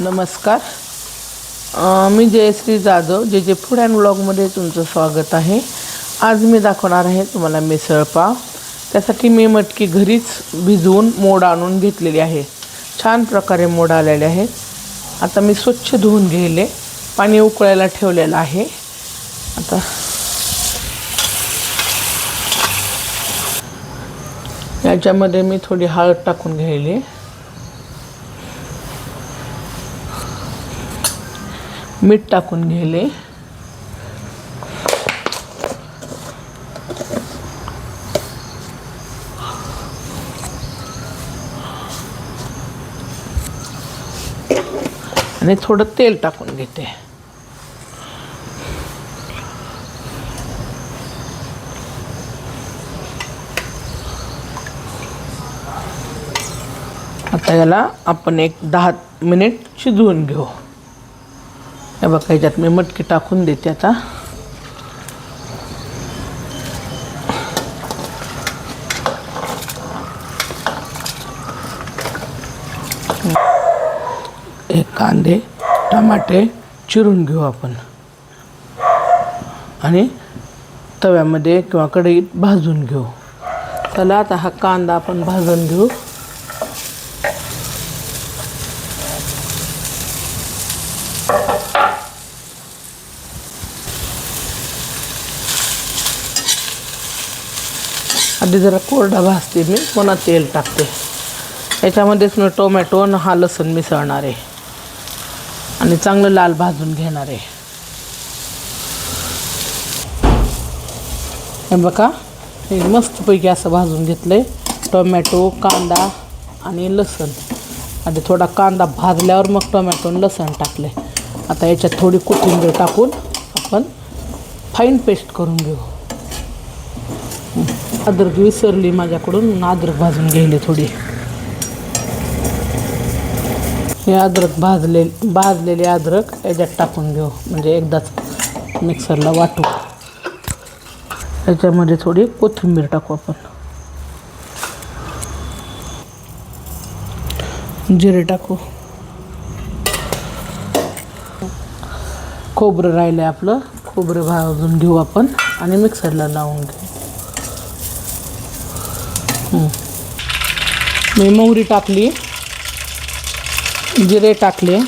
नमस्कार. मी जयश्री जाधव जे जे फूड अँड ब्लॉगमध्ये तुमचं स्वागत आहे. आज मी दाखवणार आहे तुम्हाला मिसळपाव त्यासाठी मी मटकी घरीच भिजवून मोड आणून घेतलेली आहे. छान प्रकारे मोड आलेले आहेत. आता मी स्वच्छ धुवून घेले पाणी उकळायला ठेवलेलं आहे. आता याच्यामध्ये मी थोडी हळद टाकून घ्यायली मीठ टाकून घेले. आणि थोडं तेल टाकून घेते. आता याला आपण एक दहा मिनिट शिजवून घेऊ. हे बघा ह्याच्यात मी मटकी टाकून देते आता. हे कांदे टमाटे चिरून घेऊ आपण. आणि तव्यामध्ये किंवा कढईत भाजून घेऊ. चला आता हा कांदा आपण भाजून घेऊ. आधी जरा कोरडा भाजते मी. पुन्हा तेल टाकते. याच्यामध्येच मी टोमॅटो आणि हा लसूण मिसळणार आहे. आणि चांगलं लाल भाजून घेणार आहे. हे बघा हे मस्तपैकी असं भाजून घेतलं आहे टोमॅटो कांदा आणि लसूण. आधी थोडा कांदा भाजल्यावर मग टोमॅटो आणि लसूण टाकले आता याच्यात थोडी कोथिंबीर टाकून आपण फाईन पेस्ट करून घेऊ. अद्रक विसरली माझ्याकडून अद्रक भाजून घ्यायली थोडी. हे अद्रक भाजले भाजलेले अद्रक याच्यात टाकून घेऊ. म्हणजे एकदाच मिक्सरला वाटू. याच्यामध्ये थोडी कोथिंबीर टाकू आपण. जिरे टाकू. खोबरं राहिलं आपलं खोबरं भाजून घेऊ आपण आणि मिक्सरला लावून घेऊ. मी मोहरी टाकली. जिरे टाकले.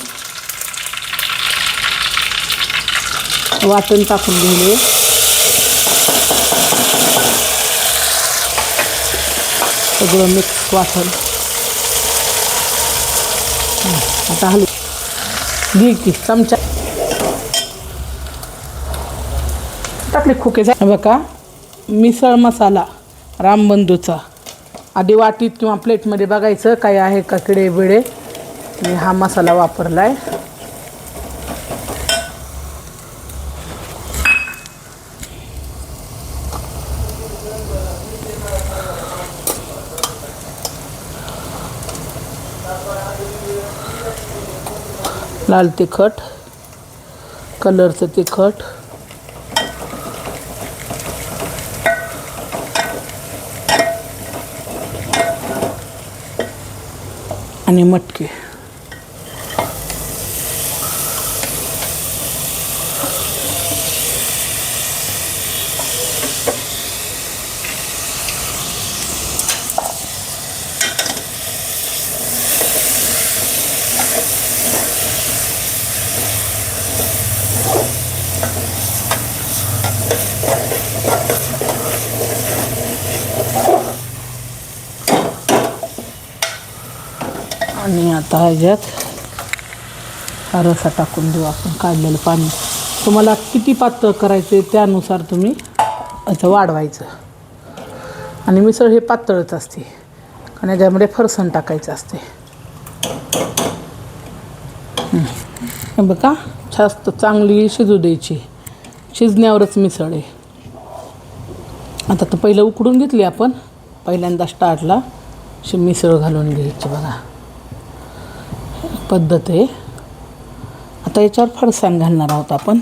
वाटण टाकून दिले सगळं मिक्स वाटण. आता हलू घे की चमचा. टाकले खोके. जा बघा मिसळ मसाला रामबंधूचा. आधी वाटीत किंवा प्लेटमध्ये बघायचं काय आहे का किडे बिडे मी हा मसाला वापरला आहे लाल तिखट कलरचं तिखट. आणि मटकी. आणि आता ह्याच्यात. रसा टाकून देऊ आपण काढलेलं पाणी. तुम्हाला किती पातळ करायचं आहे त्यानुसार तुम्ही असं वाढवायचं. आणि मिसळ हे पातळच असते. आणि याच्यामध्ये फरसण टाकायचं असते. बघा जास्त चांगली शिजू द्यायची. शिजण्यावरच मिसळ आहे. आता तर पहिलं उकडून घेतली आपण. पहिल्यांदा स्टार्टला मिसळ घालून घ्यायची बघा. पद्धत आहे. आता याच्यावर फरसाण घालणार आहोत आपण.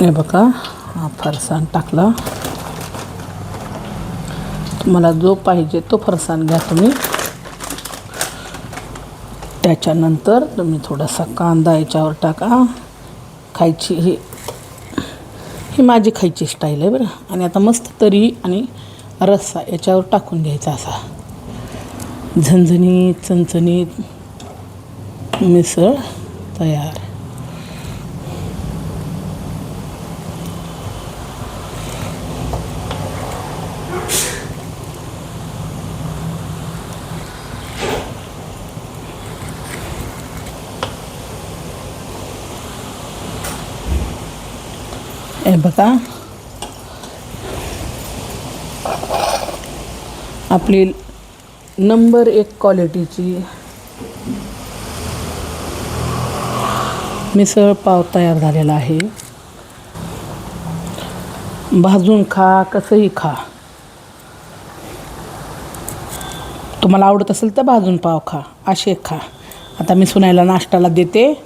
हे बघा हा फरसाण टाकला. तुम्हाला जो पाहिजे तो फरसाण घ्या तुम्ही. त्याच्यानंतर तुम्ही थोडासा कांदा याच्यावर टाका. खायची ही ही माझी खायची स्टाईल आहे बरं. आणि आता मस्त तरी आणि रस्सा याच्यावर टाकून घ्यायचा असा. झणझणीत चणचणीत मिसळ तयार. हे बघा. आपली नंबर एक क्वालिटीची मिसळ पाव तयार झालेला आहे. भाजून खा कसंही खा. तुम्हाला आवडत असेल तर भाजून पाव खा असे खा. आता मी सुनायला नाश्त्याला देते.